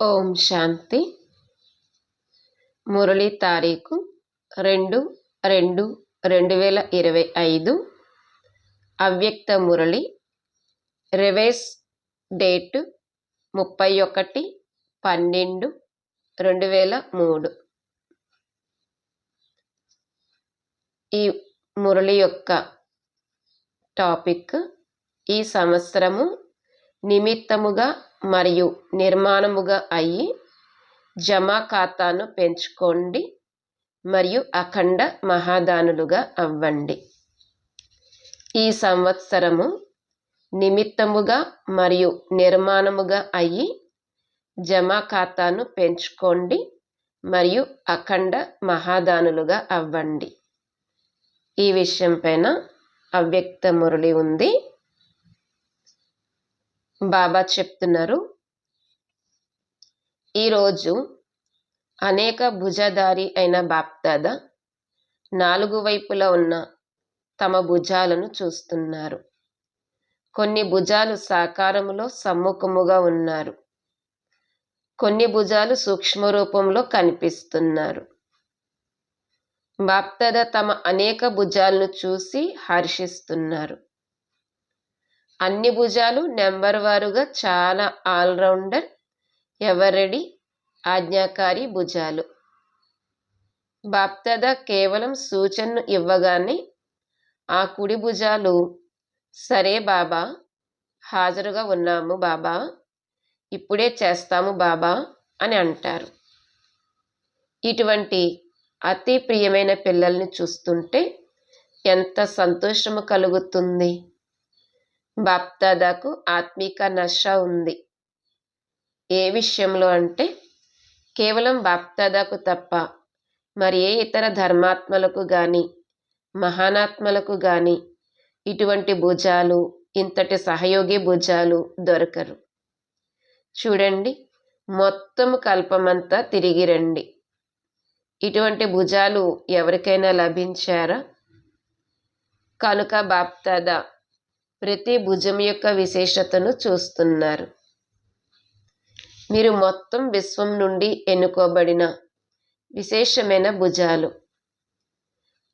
ఓం శాంతి. మురళి తారీఖు రెండు రెండు రెండు వేల ఇరవై ఐదు. అవ్యక్త మురళి రివేస్ డేటు ముప్పై ఒకటి పన్నెండు రెండు వేల మూడు. ఈ మురళి యొక్క టాపిక్ ఈ సంవత్సరము నిమిత్తముగా మరియు నిర్మాణముగా అయ్యి జమా ఖాతాను పెంచుకోండి మరియు అఖండ మహాదానులుగా అవ్వండి. ఈ సంవత్సరము నిమిత్తముగా మరియు నిర్మాణముగా అయ్యి జమా ఖాతాను పెంచుకోండి మరియు అఖండ మహాదానులుగా అవ్వండి. ఈ విషయం పైన అవ్యక్త మురళి ఉంది. బాబా చెప్తున్నారు. ఈరోజు అనేక భుజధారి అయిన బాప్దాద నాలుగు వైపులా ఉన్న తమ భుజాలను చూస్తున్నారు. కొన్ని భుజాలు సాకారములో సమ్ముఖముగా ఉన్నారు. కొన్ని భుజాలు సూక్ష్మ రూపంలో కనిపిస్తున్నారు. బాప్తద తమ అనేక భుజాలను చూసి హర్షిస్తున్నారు. అన్ని భుజాలు నెంబర్ వారుగా చాలా ఆల్రౌండర్ ఎవరెడి ఆజ్ఞాకారి భుజాలు. బాప్తద కేవలం సూచనను ఇవ్వగానే ఆ కుడి భుజాలు సరే బాబా హాజరుగా ఉన్నాము బాబా ఇప్పుడే చేస్తాము బాబా అని అంటారు. ఇటువంటి అతి ప్రియమైన పిల్లల్ని చూస్తుంటే ఎంత సంతోషము కలుగుతుంది. బాప్దాదాకు ఆత్మిక నష ఉంది. ఏ విషయంలో అంటే కేవలం బాప్దాదాకు తప్ప మరి ఏ ఇతర ధర్మాత్మలకు కానీ మహానాత్మలకు కానీ ఇటువంటి భుజాలు ఇంతటి సహయోగి భుజాలు దొరకరు. చూడండి మొత్తం కల్పమంతా తిరిగి రండి. ఇటువంటి భుజాలు ఎవరికైనా లభించారా? కనుక బాప్దాదా ప్రతి భుజం యొక్క విశేషతను చూస్తున్నారు. మీరు మొత్తం విశ్వం నుండి ఎన్నుకోబడిన విశేషమైన భుజాలు.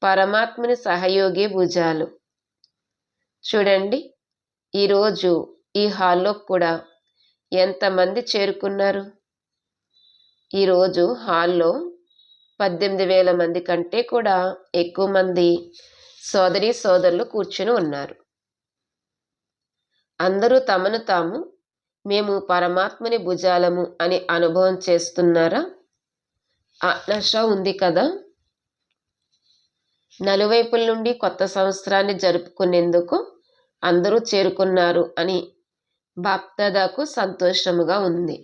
పరమాత్మని సహయోగి భుజాలు. చూడండి ఈరోజు ఈ హాల్లో కూడా ఎంతమంది చేరుకున్నారు? ఈరోజు హాల్లో పద్దెనిమిది వేల మంది కంటే కూడా ఎక్కువ మంది సోదరి సోదరులు కూర్చుని ఉన్నారు. అందరూ తమను తాము మేము పరమాత్మని భుజాలము అని అనుభవం చేస్తున్నారా? నష ఉంది కదా. నలువైపుల నుండి కొత్త సంవత్సరాన్ని జరుపుకునేందుకు అందరూ చేరుకున్నారు అని బాప్దాదాకు సంతోషముగా ఉంది.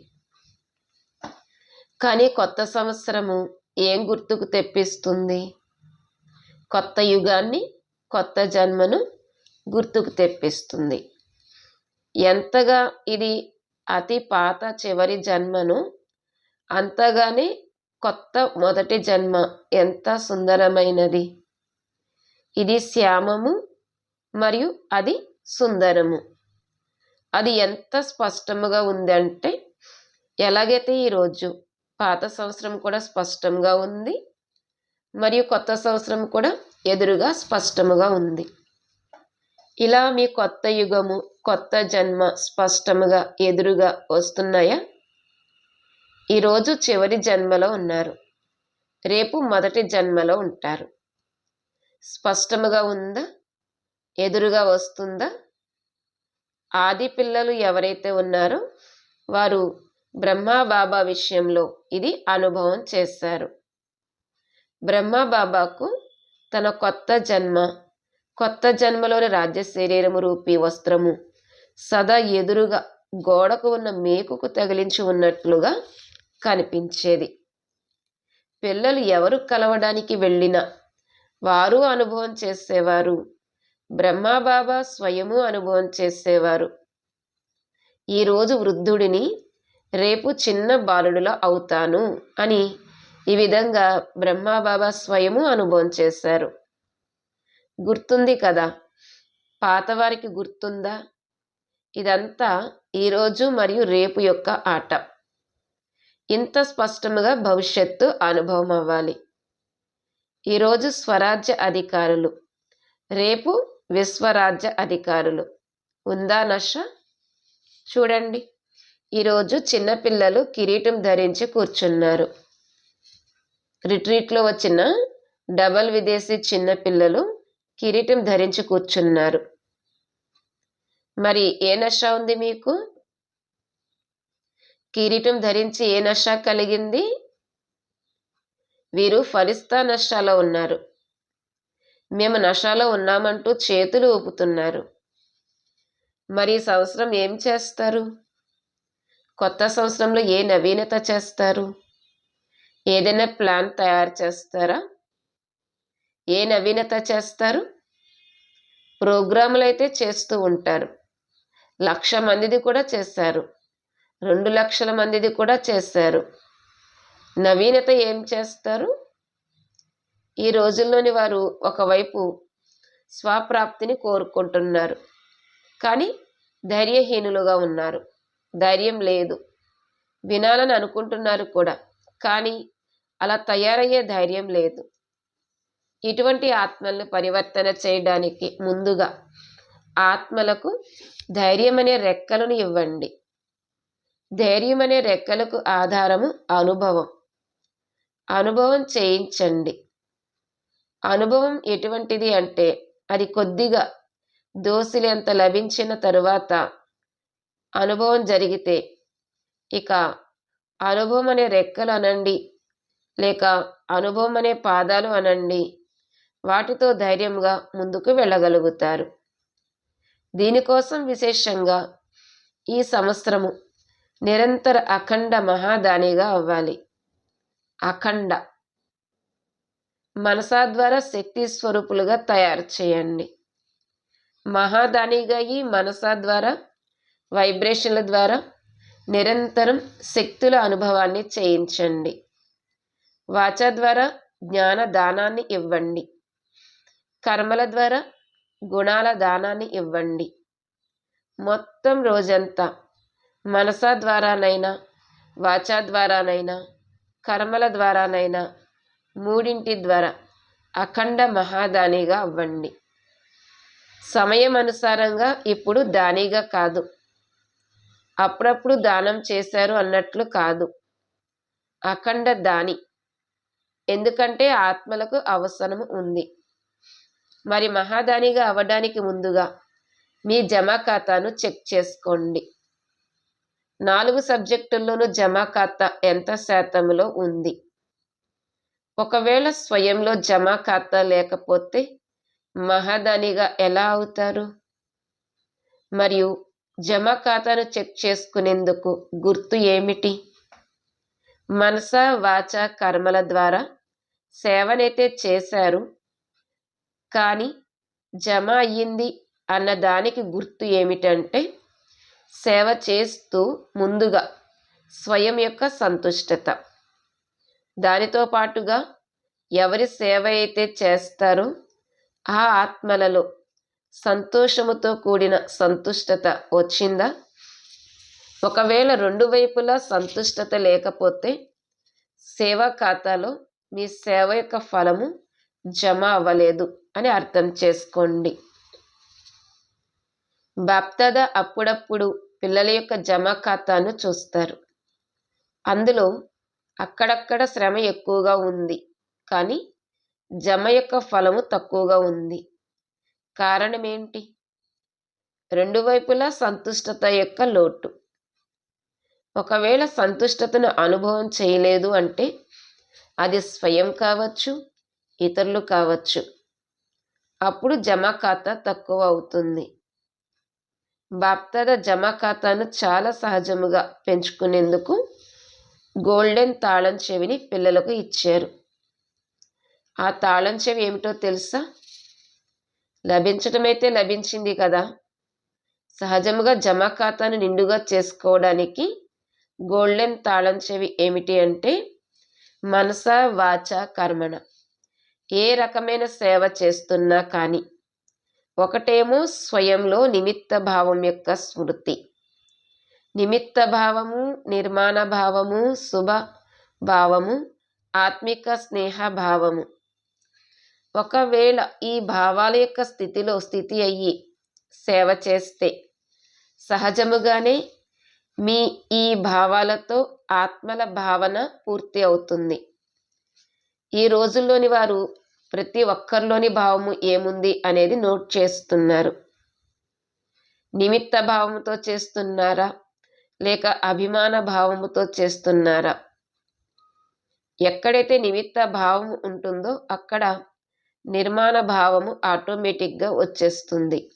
కానీ కొత్త సంవత్సరము ఏం గుర్తుకు తెప్పిస్తుంది? కొత్త యుగాన్ని కొత్త జన్మను గుర్తుకు తెప్పిస్తుంది. ఎంతగా ఇది అతి పాత చివరి జన్మను అంతగానే కొత్త మొదటి జన్మ ఎంత సుందరమైనది. ఇది శ్యామము మరియు అది సుందరము. అది ఎంత స్పష్టముగా ఉందంటే ఎలాగైతే ఈరోజు పాత సంవత్సరం కూడా స్పష్టంగా ఉంది మరియు కొత్త సంవత్సరం కూడా ఎదురుగా స్పష్టముగా ఉంది. ఇలా మీ కొత్త యుగము కొత్త జన్మ స్పష్టముగా ఎదురుగా వస్తున్నాయా? ఈరోజు చివరి జన్మలో ఉన్నారు. రేపు మొదటి జన్మలో ఉంటారు. స్పష్టముగా ఉందా? ఎదురుగా వస్తుందా? ఆది పిల్లలు ఎవరైతే ఉన్నారో వారు బ్రహ్మా బాబా విషయంలో ఇది అనుభవం చేశారు. బ్రహ్మా బాబాకు తన కొత్త జన్మ కొత్త జన్మలోని రాజ్య శరీరము రూపీ వస్త్రము. సదా ఎదురుగా గోడకు ఉన్న మేకుకు తగిలించి ఉన్నట్లుగా కనిపించేది. పిల్లలు ఎవరు కలవడానికి వెళ్ళినా వారు అనుభవం చేసేవారు. బ్రహ్మాబాబా స్వయము అనుభవం చేసేవారు. ఈరోజు వృద్ధుడిని రేపు చిన్న బాలుడిలో అవుతాను అని ఈ విధంగా బ్రహ్మాబాబా స్వయము అనుభవం చేశారు. గుర్తుంది కదా? పాతవారికి గుర్తుందా? ఇదంతా ఈరోజు మరియు రేపు యొక్క ఆట. ఇంత స్పష్టముగా భవిష్యత్తు అనుభవం అవ్వాలి ఈరోజు స్వరాజ్య అధికారులు. రేపు విశ్వరాజ్య అధికారులు. ఉందా నష? చూడండి. ఈరోజు చిన్నపిల్లలు కిరీటం ధరించి కూర్చున్నారు. రిట్రీట్లో వచ్చిన డబల్ విదేశీ చిన్నపిల్లలు కిరీటం ధరించి కూర్చున్నారు. మరి ఏ నష ఉంది మీకు? కిరీటం ధరించి ఏ నష కలిగింది? వీరు ఫలిస్తా నష్టాలో ఉన్నారు. మేము నషాలో ఉన్నామంటూ చేతులు ఊపుతున్నారు. మరి సంవత్సరం ఏం చేస్తారు? కొత్త సంవత్సరంలో ఏ నవీనత చేస్తారు? ఏదైనా ప్లాన్ తయారు చేస్తారా? ఏ నవీనత చేస్తారు? ప్రోగ్రాములు అయితే చేస్తూ ఉంటారు. లక్ష మందిది కూడా చేశారు రెండు లక్షల మందిది కూడా చేశారు నవీనత ఏం చేస్తారు? ఈ రోజుల్లోని వారు ఒకవైపు స్వప్రాప్తిని కోరుకుంటున్నారు. కానీ ధైర్యహీనులుగా ఉన్నారు. ధైర్యం లేదు. వినాలని అనుకుంటున్నారు కూడా. కానీ అలా తయారయ్యే ధైర్యం లేదు. ఇటువంటి ఆత్మలను పరివర్తన చేయడానికి ముందుగా ఆత్మలకు ధైర్యం అనే రెక్కలను ఇవ్వండి. ధైర్యం అనే రెక్కలకు ఆధారము అనుభవం. అనుభవం చేయించండి. అనుభవం ఎటువంటిది అంటే అది కొద్దిగా దోసిలంత లభించిన తరువాత అనుభవం జరిగితే ఇక అనుభవం అనే రెక్కలు అనండి లేక అనుభవం అనే పాదాలు అనండి వాటితో ధైర్యంగా ముందుకు వెళ్ళగలుగుతారు. దీనికోసం విశేషంగా ఈ సంవత్సరము నిరంతర అఖండ మహాదానిగా అవ్వాలి. అఖండ. మనసా ద్వారా శక్తి స్వరూపులుగా తయారు చేయండి. మహాదానిగా ఈ మనసా ద్వారా వైబ్రేషన్ల ద్వారా నిరంతరం శక్తుల అనుభవాన్ని చేయించండి. వాచ ద్వారా జ్ఞాన దానాన్ని ఇవ్వండి. కర్మల ద్వారా గుణాల దానాన్ని ఇవ్వండి. మొత్తం రోజంతా మనసా ద్వారానైనా వాచా ద్వారానైనా కర్మల ద్వారానైనా మూడింటి ద్వారా అఖండ మహాదానిగా అవ్వండి. సమయం అనుసారంగా ఇప్పుడు దానిగా కాదు. అప్పుడప్పుడు దానం చేశారు అన్నట్లు కాదు. అఖండ దాని. ఎందుకంటే ఆత్మలకు అవసరం ఉంది. మరి మహాదానిగా అవ్వడానికి ముందుగా మీ జమా ఖాతాను చెక్ చేసుకోండి. నాలుగు సబ్జెక్టుల్లోనూ జమా ఖాతా ఎంత శాతంలో ఉంది? ఒకవేళ స్వయంలో జమా ఖాతా లేకపోతే మహాదానిగా ఎలా అవుతారు? మరియు జమా ఖాతాను చెక్ చేసుకునేందుకు గుర్తు ఏమిటి? మనస వాచ కర్మల ద్వారా సేవనైతే చేశారు కానీ జమ అయ్యింది అన్న దానికి గుర్తు ఏమిటంటే సేవ చేస్తూ ముందుగా స్వయం యొక్క సంతుష్టత. దానితో పాటుగా ఎవరి సేవ అయితే చేస్తారో ఆ ఆత్మలలో సంతోషముతో కూడిన సంతుష్టత వచ్చిందా? ఒకవేళ రెండు వైపులా సంతుష్టత లేకపోతే సేవా ఖాతాలో మీ సేవ యొక్క ఫలము జమ అవ్వలేదు అని అర్థం చేసుకోండి. బాప్తద అప్పుడప్పుడు పిల్లల యొక్క జమ ఖాతాను చూస్తారు. అందులో అక్కడక్కడ శ్రమ ఎక్కువగా ఉంది. కానీ జమ యొక్క ఫలము తక్కువగా ఉంది. కారణం ఏంటి? రెండు వైపులా సంతుష్టత యొక్క లోటు. ఒకవేళ సంతుష్టతను అనుభవం చేయలేదు అంటే అది స్వయం కావచ్చు ఇతరులు కావచ్చు. అప్పుడు జమ ఖాతా తక్కువ అవుతుంది. బాప్తాద జమ ఖాతాను చాలా సహజముగా పెంచుకునేందుకు గోల్డెన్ తాళం చెవిని పిల్లలకు ఇచ్చారు. ఆ తాళం చెవి ఏమిటో తెలుసా? లభించటమైతే లభించింది కదా. సహజముగా జమ ఖాతాను నిండుగా చేసుకోవడానికి గోల్డెన్ తాళం చెవి ఏమిటి అంటే మనస వాచ కర్మణ. ఏ రకమైన సేవ చేస్తున్నా కానీ ఒకటేమో స్వయంలో నిమిత్త భావం యొక్క స్మృతి. నిమిత్త భావము నిర్మాణ భావము శుభ భావము ఆత్మిక స్నేహ భావము. ఒకవేళ ఈ భావాల యొక్క స్థితిలో స్థితి అయ్యి సేవ చేస్తే సహజముగానే మీ ఈ భావాలతో ఆత్మల భావన పూర్తి అవుతుంది. ఈ రోజుల్లోని వారు ప్రతి ఒక్కరిలోని భావము ఏముంది అనేది నోట్ చేస్తున్నారు. నిమిత్త భావముతో చేస్తున్నారా? లేక అభిమాన భావముతో చేస్తున్నారా? ఎక్కడైతే నిమిత్త భావం ఉంటుందో అక్కడ నిర్మాణ భావము ఆటోమేటిక్గా వచ్చేస్తుంది.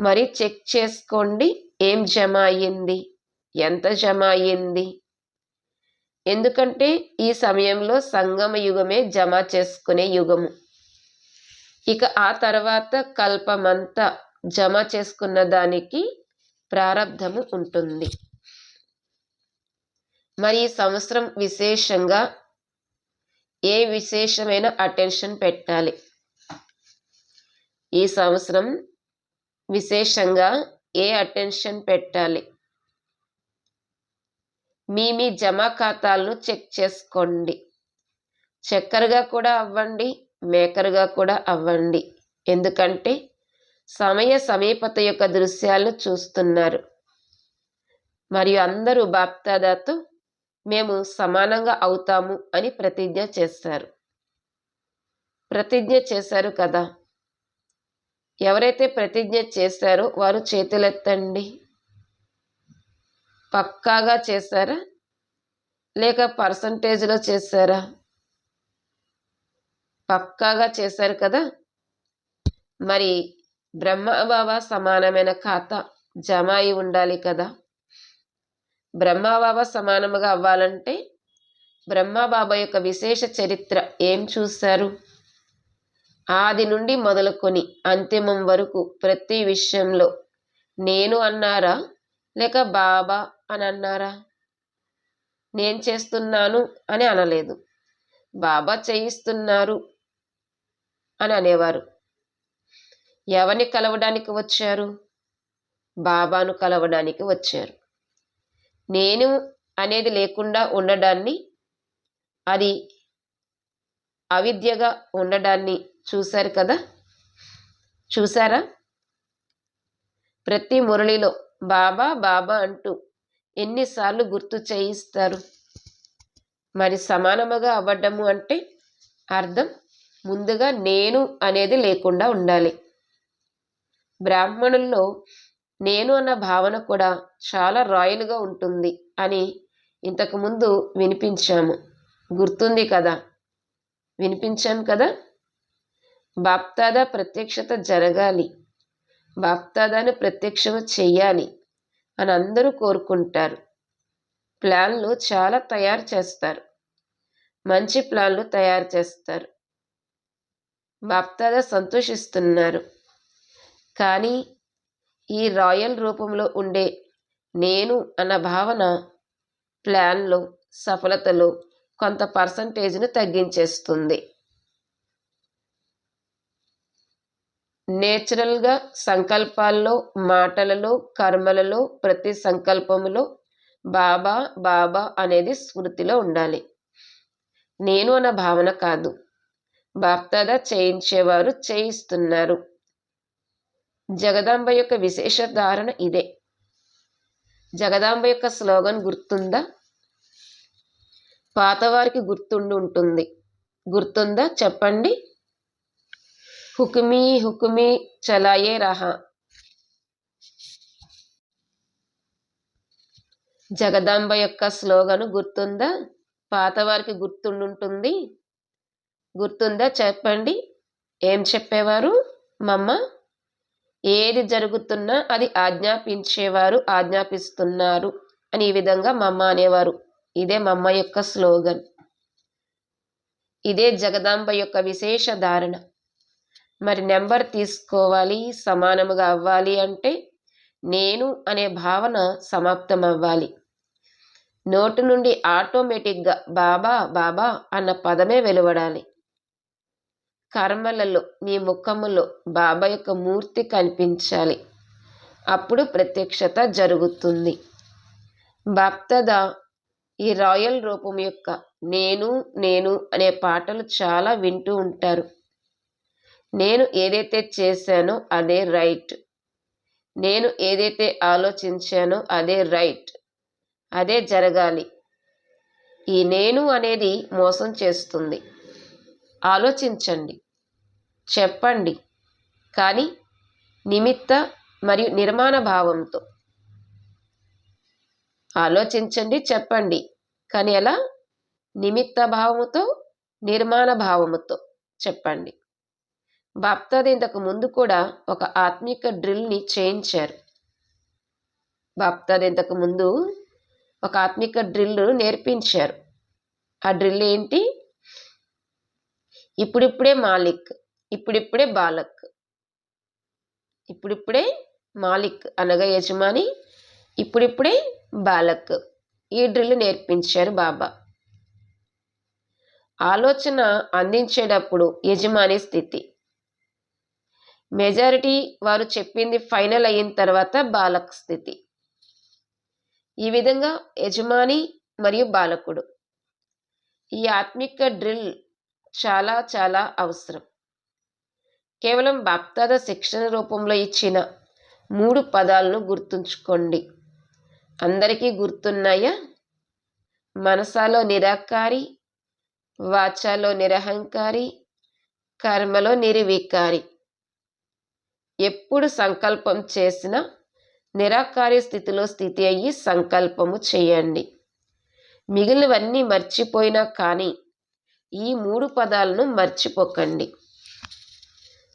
మరి చెక్ చేసుకోండి ఏం జమ అయ్యింది? ఎంత జమ అయ్యింది? ఎందుకంటే ఈ సమయంలో సంగమ యుగమే జమ చేసుకునే యుగము. ఇక ఆ తర్వాత కల్పమంతా జమ చేసుకున్న దానికి ప్రారంధము ఉంటుంది. మరి ఈ సంవత్సరం విశేషంగా ఏ విశేషమైన అటెన్షన్ పెట్టాలి? ఈ సంవత్సరం విశేషంగా ఏ అటెన్షన్ పెట్టాలి? మీ మీ జమా ఖాతాలను చెక్ చేసుకోండి. చక్కరగా కూడా అవ్వండి మేకరుగా కూడా అవ్వండి. ఎందుకంటే సమయ సమీపత యొక్క దృశ్యాలను చూస్తున్నారు. మరియు అందరూ బాప్తాదాతో మేము సమానంగా అవుతాము అని ప్రతిజ్ఞ చేశారు. ప్రతిజ్ఞ చేశారు కదా. ఎవరైతే ప్రతిజ్ఞ చేశారో వారు చేతులెత్తండి. పక్కాగా చేశారా? లేక పర్సంటేజ్లో చేశారా? పక్కాగా చేశారు కదా? మరి బ్రహ్మబాబా సమానమైన ఖాతా జమ అయి ఉండాలి కదా. బ్రహ్మబాబా సమానముగా అవ్వాలంటే బ్రహ్మబాబా యొక్క విశేష చరిత్ర ఏం చూశారు? ఆది నుండి మొదలుకొని అంతిమం వరకు ప్రతి విషయంలో నేను అన్నారా? లేక బాబా అని అన్నారా నేను చేస్తున్నాను అని అనలేదు. బాబా చేయిస్తున్నారు అని అనేవారు. ఎవరిని కలవడానికి వచ్చారు? బాబాను కలవడానికి వచ్చారు. నేను అనేది లేకుండా ఉండడాన్ని అది అవిద్యగా ఉండడాన్ని చూశారు కదా? చూసారా ప్రతి మురళిలో బాబా బాబా అంటూ ఎన్నిసార్లు గుర్తు చేయిస్తారు. మరి సమానముగా అవ్వడము అంటే అర్థం ముందుగా నేను అనేది లేకుండా ఉండాలి. బ్రాహ్మణుల్లో నేను అన్న భావన కూడా చాలా రాయల్గా ఉంటుంది అని ఇంతకుముందు వినిపించాము. గుర్తుంది కదా? వినిపించాం కదా? బాప్తాదా ప్రత్యక్షత జరగాలి. బాప్తాదాను ప్రత్యక్షంగా చెయ్యాలి అని అందరూ కోరుకుంటారు. ప్లాన్లు చాలా తయారు చేస్తారు. మంచి ప్లాన్లు తయారు చేస్తారు. బాప్తాదా సంతోషిస్తున్నారు. కానీ ఈ రాయల్ రూపంలో ఉండే నేను అన్న భావన ప్లాన్లో సఫలతలో కొంత పర్సంటేజ్ను తగ్గించేస్తుంది. నేచురల్గా సంకల్పాల్లో మాటలలో కర్మలలో ప్రతి సంకల్పములో బాబా బాబా అనేది స్మృతిలో ఉండాలి. నేను అన్న భావన కాదు. బాప్తాదా చేయించేవారు చేయిస్తున్నారు. జగదాంబ యొక్క విశేష ధారణ ఇదే. జగదాంబ యొక్క స్లోగన్ గుర్తుందా? పాతవారికి గుర్తుండి ఉంటుంది. గుర్తుందా? చెప్పండి. హుకుమీ హుకుమీ చలాయే రహా. జగదాంబ యొక్క స్లోగను గుర్తుందా? పాతవారికి గుర్తుండుంటుంది. గుర్తుందా చెప్పండి? ఏం చెప్పేవారు? మమ్మ ఏది జరుగుతున్నా అది ఆజ్ఞాపించేవారు ఆజ్ఞాపిస్తున్నారు అని ఈ విధంగా మమ్మ అనేవారు. ఇదే మమ్మ యొక్క స్లోగన్. ఇదే జగదాంబ యొక్క విశేష ధారణ. మరి నెంబర్ తీసుకోవాలి సమానముగా అవ్వాలి అంటే నేను అనే భావన సమాప్తం అవ్వాలి నోటి నుండి ఆటోమేటిక్గా బాబా బాబా అన్న పదమే వెలువడాలి. కర్మలలో మీ ముఖములో బాబా యొక్క మూర్తి కనిపించాలి. అప్పుడు ప్రత్యక్షత జరుగుతుంది. భక్తద ఈ రాయల్ రూపం యొక్క నేను నేను అనే పాటలు చాలా వింటూ ఉంటారు. నేను ఏదైతే చేశానో అదే రైట్. నేను ఏదైతే ఆలోచించానో అదే రైట్. అదే జరగాలి. ఈ నేను అనేది మోసం చేస్తుంది. ఆలోచించండి. చెప్పండి. కానీ నిమిత్త మరియు నిర్మాణ భావంతో. ఆలోచించండి చెప్పండి. కానీ ఎలా? నిమిత్త భావముతో నిర్మాణ భావముతో చెప్పండి. బాప్తాది ఇంతకు ముందు కూడా ఒక ఆత్మిక డ్రిల్ని చేయించారు. బాప్తాది ఇంతకు ముందు ఒక ఆత్మిక డ్రిల్ నేర్పించారు. ఆ డ్రిల్ ఏంటి? ఇప్పుడిప్పుడే మాలిక్ ఇప్పుడిప్పుడే బాలక్ ఇప్పుడిప్పుడే మాలిక్ అనగా యజమాని ఇప్పుడిప్పుడే బాలక్. ఈ డ్రిల్ నేర్పించారు బాబా. ఆలోచన అందించేటప్పుడు యజమాని స్థితి. మెజారిటీ వారు చెప్పింది ఫైనల్ అయిన తర్వాత బాలక స్థితి. ఈ విధంగా యజమాని మరియు బాలకుడు. ఈ ఆత్మిక డ్రిల్ చాలా చాలా అవసరం. కేవలం బాప్తాద శిక్షణ రూపంలో ఇచ్చిన మూడు పదాలను గుర్తుంచుకోండి. అందరికీ గుర్తున్నాయా? మనసాలో నిరాకారి వాచాలో నిరహంకారి కర్మలో నిర్వికారి. ఎప్పుడు సంకల్పం చేసినా నిరాకార్య స్థితిలో స్థితి అయ్యి సంకల్పము చేయండి. మిగిలినవన్నీ మర్చిపోయినా కానీ ఈ మూడు పదాలను మర్చిపోకండి.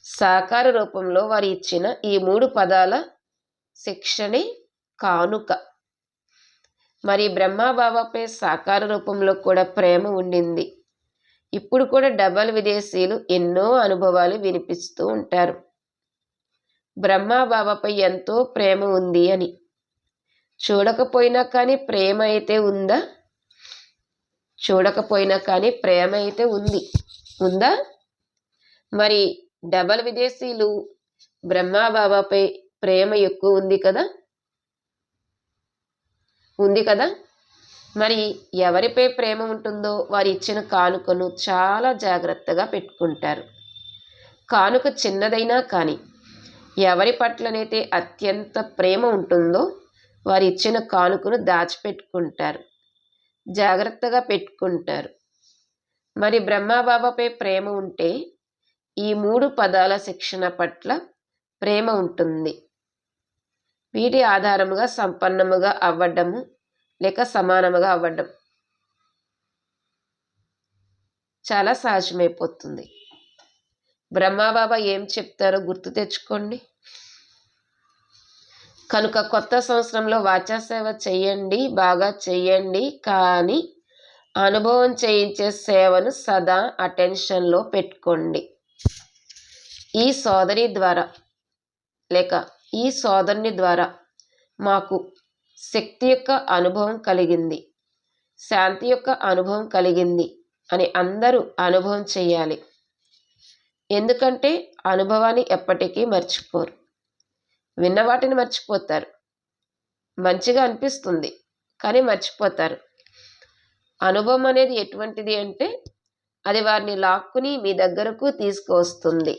సాకార రూపంలో వారు ఇచ్చిన ఈ మూడు పదాల శిక్షణే కానుక. మరి బ్రహ్మాబాబాపై సాకార రూపంలో కూడా ప్రేమ ఉండింది. ఇప్పుడు కూడా డబల్ విదేశీయులు ఎన్నో అనుభవాలు వినిపిస్తూ ఉంటారు. బ్రహ్మాబాబాపై ఎంతో ప్రేమ ఉంది అని. చూడకపోయినా కానీ ప్రేమ అయితే ఉందా? చూడకపోయినా కానీ ప్రేమ అయితే ఉంది. ఉందా? మరి డబల్ విదేశీయులు బ్రహ్మాబాబాపై ప్రేమ ఎక్కువ ఉంది కదా? ఉంది కదా? మరి ఎవరిపై ప్రేమ ఉంటుందో వారు ఇచ్చిన కానుకను చాలా జాగ్రత్తగా పెట్టుకుంటారు. కానుక చిన్నదైనా కానీ ఎవరి పట్లనైతే అత్యంత ప్రేమ ఉంటుందో వారు ఇచ్చిన కానుకను దాచిపెట్టుకుంటారు. జాగ్రత్తగా పెట్టుకుంటారు. మరి బ్రహ్మబాబాపై ప్రేమ ఉంటే ఈ మూడు పదాల శిక్షణ పట్ల ప్రేమ ఉంటుంది. వీటి ఆధారముగా సంపన్నముగా అవ్వడము లేక సమానముగా అవ్వడం. చాలా సహజమైపోతుంది. బ్రహ్మాబాబా ఏం చెప్తారో గుర్తు తెచ్చుకోండి. కనుక కొత్త సంవత్సరంలో వాచాసేవ చేయండి బాగా చెయ్యండి. కానీ అనుభవం చేయించే సేవను సదా అటెన్షన్లో పెట్టుకోండి. ఈ సోదరి ద్వారా లేక ఈ సోదరుని ద్వారా మాకు శక్తి యొక్క అనుభవం కలిగింది శాంతి యొక్క అనుభవం కలిగింది అని అందరూ అనుభవం చేయాలి ఎందుకంటే అనుభవాన్ని ఎప్పటికీ మర్చిపోరు. విన్న వాటిని మర్చిపోతారు. మంచిగా అనిపిస్తుంది కానీ మర్చిపోతారు. అనుభవం అనేది ఎటువంటిది అంటే అది వారిని లాక్కుని మీ దగ్గరకు తీసుకువస్తుంది.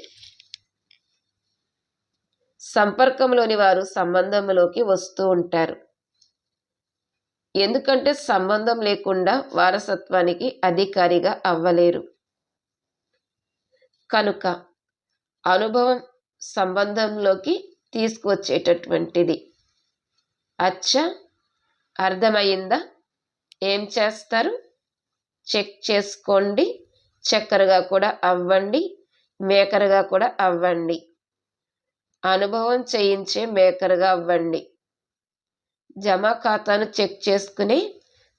సంపర్కంలోని వారు సంబంధంలోకి వస్తూ ఉంటారు. ఎందుకంటే సంబంధం లేకుండా వారసత్వానికి అధికారిగా అవ్వలేరు. కనుక అనుభవం సంబంధంలోకి తీసుకువచ్చేటటువంటిది. అచ్చ అర్థమైందా ఏం చేస్తారు? చెక్ చేసుకోండి. చక్కెరగా కూడా అవ్వండి. మేకరగా కూడా అవ్వండి. అనుభవం చేయించే మేకరగా అవ్వండి. జమా ఖాతాను చెక్ చేసుకుని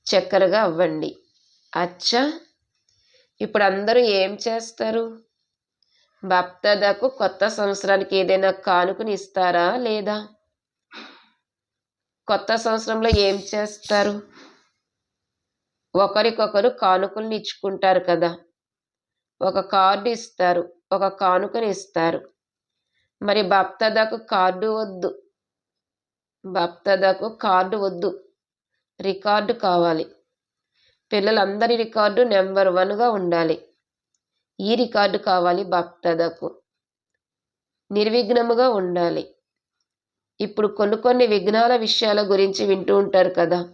చక్కెరగా అవ్వండి. అచ్చా ఇప్పుడు అందరూ ఏం చేస్తారు? భక్తదకు కొత్త సంవత్సరానికి ఏదైనా కానుకని ఇస్తారా లేదా? కొత్త సంవత్సరంలో ఏం చేస్తారు? ఒకరికొకరు కానుకల్ని ఇచ్చుకుంటారు కదా. ఒక కార్డు ఇస్తారు ఒక కానుకని ఇస్తారు. మరి భక్తదకు కార్డు వద్దు. భక్తదకు కార్డు వద్దు. రికార్డు కావాలి. పిల్లలందరి రికార్డు నెంబర్ వన్గా ఉండాలి. ఈ రికార్డు కావాలి భక్తదకు. నిర్విఘ్నముగా ఉండాలి. ఇప్పుడు కొన్ని కొన్ని విఘ్నాల విషయాల గురించి వింటూ ఉంటారు కదా.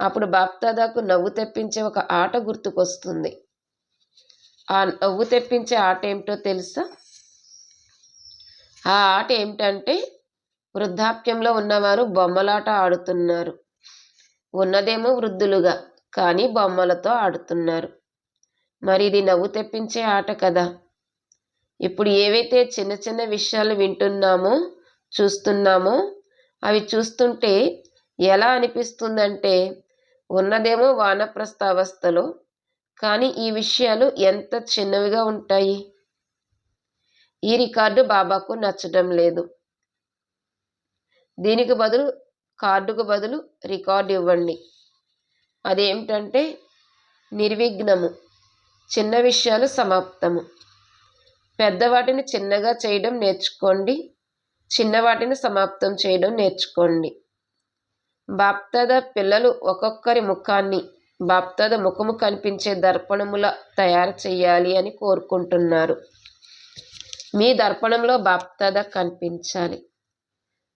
అప్పుడు బాప్తాదాకు నవ్వు తెప్పించే ఒక ఆట గుర్తుకొస్తుంది. ఆ నవ్వు తెప్పించే ఆట ఏమిటో తెలుసా? ఆ ఆట ఏమిటంటే వృద్ధాప్యంలో ఉన్నవారు బొమ్మలాట ఆడుతున్నారు. ఉన్నదేమో వృద్ధులుగా కానీ బొమ్మలతో ఆడుతున్నారు. మరి ఇది నవ్వు తెప్పించే ఆట కదా. ఇప్పుడు ఏవైతే చిన్న చిన్న విషయాలు వింటున్నామో చూస్తున్నామో అవి చూస్తుంటే ఎలా అనిపిస్తుందంటే ఉన్నదేమో వానప్రస్థావస్థలో కానీ ఈ విషయాలు ఎంత చిన్నవిగా ఉంటాయి. ఈ రికార్డు బాబాకు నచ్చడం లేదు. దీనికి బదులు కార్డుకు బదులు రికార్డు ఇవ్వండి. అదేమిటంటే నిర్విఘ్నము. చిన్న విషయాలు సమాప్తము. పెద్దవాటిని చిన్నగా చేయడం నేర్చుకోండి. చిన్నవాటిని సమాప్తం చేయడం నేర్చుకోండి. బాప్తద పిల్లలు ఒక్కొక్కరి ముఖాన్ని బాప్తద ముఖము కనిపించే దర్పణముల తయారు చేయాలి అని కోరుకుంటున్నారు. మీ దర్పణంలో బాప్తద కనిపించాలి.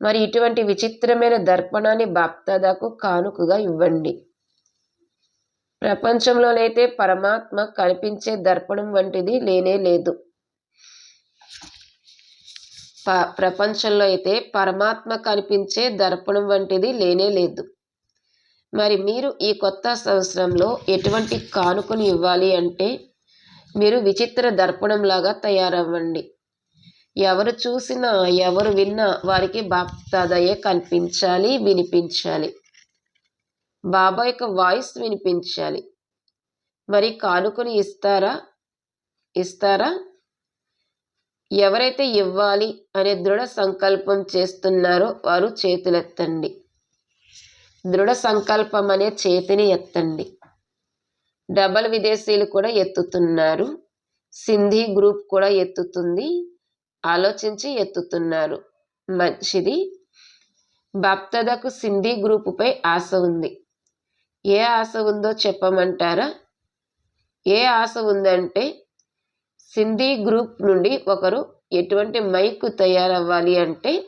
మరి ఇటువంటి విచిత్రమైన దర్పణాన్ని బాప్తదకు కానుకగా ఇవ్వండి. ప్రపంచంలోనైతే పరమాత్మ కనిపించే దర్పణం వంటిది లేనే లేదు. ప ప్రపంచంలో అయితే పరమాత్మ కనిపించే దర్పణం వంటిది లేనే లేదు. మరి మీరు ఈ కొత్త సంవత్సరంలో ఎటువంటి కానుకను ఇవ్వాలి అంటే మీరు విచిత్ర దర్పణంలాగా తయారవ్వండి. ఎవరు చూసినా ఎవరు విన్నా వారికి బాప్తాదయే కనిపించాలి వినిపించాలి. బాబా యొక్క వాయిస్ వినిపించాలి. మరి కానుకని ఇస్తారా? ఇస్తారా? ఎవరైతే ఇవ్వాలి అనే దృఢ సంకల్పం చేస్తున్నారో వారు చేతులెత్తండి. దృఢ సంకల్పం అనే చేతిని ఎత్తండి. డబల్ విదేశీయులు కూడా ఎత్తుతున్నారు. సింధీ గ్రూప్ కూడా ఎత్తుతుంది. ఆలోచించి ఎత్తుతున్నారు. మంచిది. బాప్తదకు సింధీ గ్రూపుపై ఆశ ఉంది. ఏ ఆశ ఉందో చెప్పమంటారా? ఏ ఆశ ఉందంటే సింధీ గ్రూప్ నుండి ఒకరు ఎటువంటి మైకు తయారవ్వాలి అంటే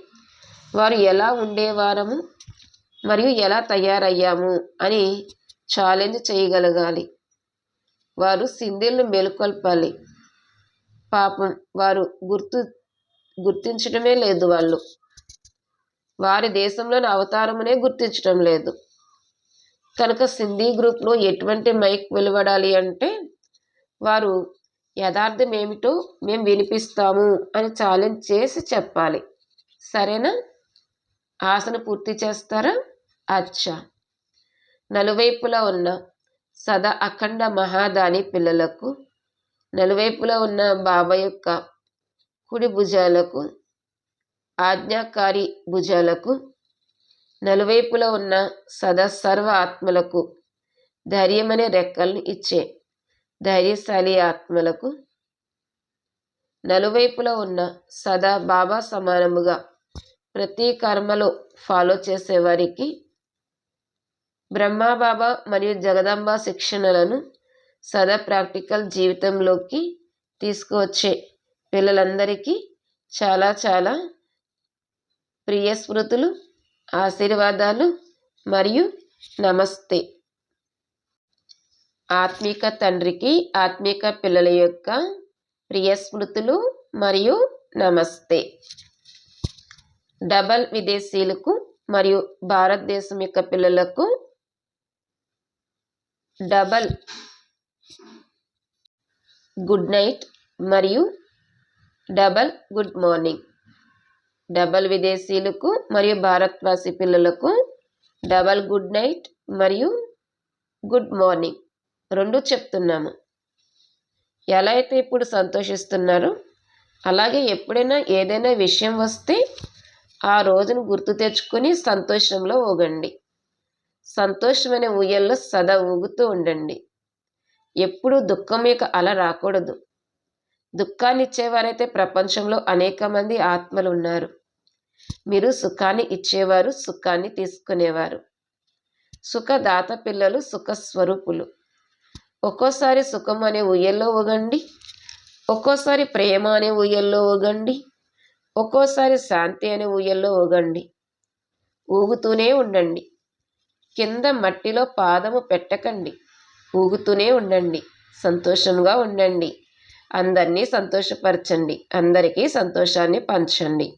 వారు ఎలా ఉండేవారము? మరియు ఎలా తయారయ్యాము? అని ఛాలెంజ్ చేయగలగాలి. వారు సింధీలను మేలుకొల్పాలి. పాపం వారు గుర్తు గుర్తించడమే లేదు వాళ్ళు. వారి దేశంలోని అవతారమునే గుర్తించడం లేదు. కనుక సింధీ గ్రూప్లో ఎటువంటి మైక్ వెలువడాలి అంటే వారు యథార్థం ఏమిటో మేము వినిపిస్తాము అని ఛాలెంజ్ చేసి చెప్పాలి. సరేనా? ఆశను పూర్తి చేస్తారా? అచ్చా. నలువైపులా ఉన్న సదా అఖండ మహాదాని పిల్లలకు నలువైపులా ఉన్న బాబా యొక్క కుడి భుజాలకు ఆజ్ఞాకారి భుజాలకు నలువైపులో ఉన్న సదా సర్వ ఆత్మలకు ధైర్యమనే రెక్కలను ఇచ్చే ధైర్యశాలి ఆత్మలకు నలువైపులో ఉన్న సదా బాబా సమానముగా ప్రతి కర్మలో ఫాలో చేసేవారికి బ్రహ్మాబాబా మరియు జగదంబ శిక్షణలను సదా ప్రాక్టికల్ జీవితంలోకి తీసుకువచ్చే పిల్లలందరికీ చాలా చాలా ప్రియ స్మృతులు. ఆశీర్వాదాలు మరియు నమస్తే. ఆత్మిక తండ్రికి ఆత్మిక పిల్లల యొక్క ప్రియ స్మృతులు మరియు నమస్తే. డబల్ విదేశీయులకు మరియు భారతదేశం యొక్క పిల్లలకు డబల్ గుడ్ నైట్ మరియు డబల్ గుడ్ మార్నింగ్. డబల్ విదేశీయులకు మరియు భారత్వాసి పిల్లలకు డబల్ గుడ్ నైట్ మరియు గుడ్ మార్నింగ్. రెండు చెప్తున్నాము. ఎలా అయితే ఇప్పుడు సంతోషిస్తున్నారో అలాగే ఎప్పుడైనా ఏదైనా విషయం వస్తే ఆ రోజును గుర్తు తెచ్చుకొని సంతోషంలో ఊగండి. సంతోషమైన ఊయల్లో సదా ఊగుతూ ఉండండి. ఎప్పుడు దుఃఖం యొక్క అల రాకూడదు. దుఃఖాన్ని ఇచ్చేవారైతే ప్రపంచంలో అనేక మంది ఆత్మలు ఉన్నారు మీరు సుఖాన్ని ఇచ్చేవారు సుఖాన్ని తీసుకునేవారు. సుఖదాత పిల్లలు సుఖస్వరూపులు. ఒక్కోసారి సుఖం అనే ఉయ్యల్లో ఊగండి ఒక్కోసారి ప్రేమ అనే ఉయ్యల్లో ఊగండి ఒక్కోసారి శాంతి అనే ఉయ్యల్లో ఊగండి ఊగుతూనే ఉండండి. కింద మట్టిలో పాదము పెట్టకండి. ఊగుతూనే ఉండండి. సంతోషంగా ఉండండి. అందరినీ సంతోషపరచండి. అందరికీ సంతోషాన్ని పంచండి.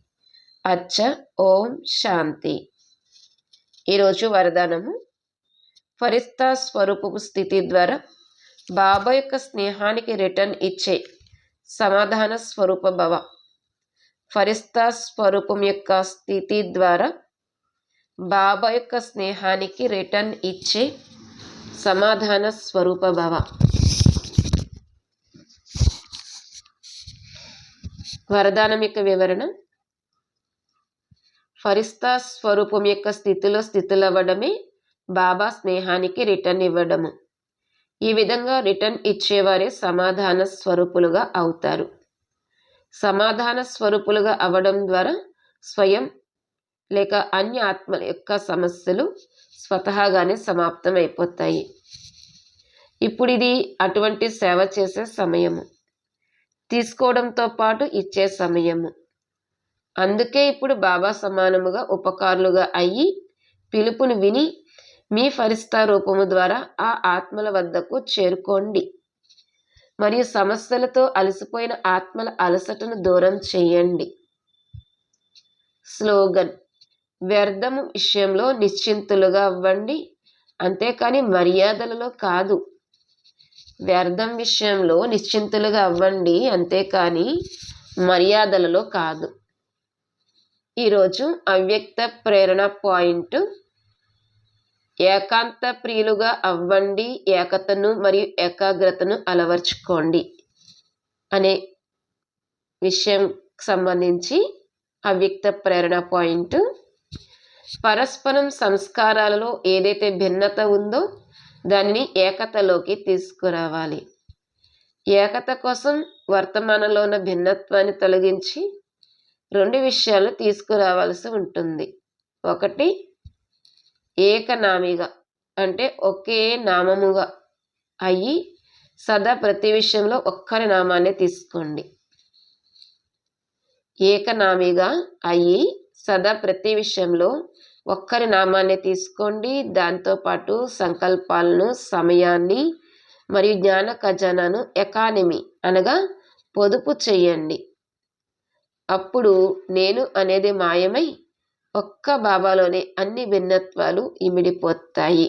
అచ్చ ఓం శాంతి. ఈరోజు వరదానము. ఫరిస్తా స్వరూపపు స్థితి ద్వారా బాబా యొక్క స్నేహానికి రిటర్న్ ఇచ్చే సమాధాన స్వరూప భవ. ఫరిస్తా స్వరూపం యొక్క స్థితి ద్వారా బాబా యొక్క స్నేహానికి రిటర్న్ ఇచ్చే సమాధాన స్వరూప భవ. వరదానం యొక్క వివరణ ఫరిస్తా స్వరూపం యొక్క స్థితిలో స్థితులవ్వడమే బాబా స్నేహానికి రిటర్న్ ఇవ్వడము. ఈ విధంగా రిటర్న్ ఇచ్చేవారే సమాధాన స్వరూపులుగా అవుతారు. సమాధాన స్వరూపులుగా అవ్వడం ద్వారా స్వయం లేక అన్య ఆత్మల యొక్క సమస్యలు స్వతహాగానే సమాప్తం అయిపోతాయి ఇప్పుడు ఇది అటువంటి సేవ చేసే సమయము. తీసుకోవడంతో పాటు ఇచ్చే సమయము. అందుకే ఇప్పుడు బాబా సమానముగా ఉపకారులుగా అయ్యి పిలుపుని విని మీ ఫరిస్తా రూపము ద్వారా ఆ ఆత్మల వద్దకు చేరుకోండి. మరియు సమస్యలతో అలసిపోయిన ఆత్మల అలసటను దూరం చేయండి. స్లోగన్ వ్యర్థము విషయంలో నిశ్చింతులుగా అవ్వండి. అంతేకాని మర్యాదలలో కాదు. వ్యర్థం విషయంలో నిశ్చింతులుగా అవ్వండి అంతేకాని మర్యాదలలో కాదు. ఈరోజు అవ్యక్త ప్రేరణ పాయింట్. ఏకాంత ప్రియులుగా అవ్వండి ఏకతను మరియు ఏకాగ్రతను అలవర్చుకోండి అనే విషయం సంబంధించి అవ్యక్త ప్రేరణ పాయింట్. పరస్పరం సంస్కారాలలో ఏదైతే భిన్నత ఉందో దానిని ఏకతలోకి తీసుకురావాలి. ఏకత కోసం వర్తమానంలో ఉన్న భిన్నత్వాన్ని తొలగించి రెండు విషయాలు తీసుకురావాల్సి ఉంటుంది. ఒకటి ఏకనామిగా అంటే ఒకే నామముగా అయ్యి సదా ప్రతి విషయంలో ఒక్కరి నామాన్ని తీసుకోండి. ఏకనామిగా అయ్యి సదా ప్రతి విషయంలో ఒక్కరి నామాన్ని తీసుకోండి. దాంతోపాటు సంకల్పాలను సమయాన్ని మరియు జ్ఞాన ఖజానాను ఎకానమీ అనగా పొదుపు చేయండి. అప్పుడు నేను అనేది మాయమై ఒక్క బాబాలోనే అన్ని భిన్నత్వాలు ఇమిడిపోతాయి.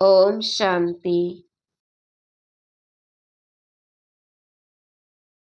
ఓం శాంతి.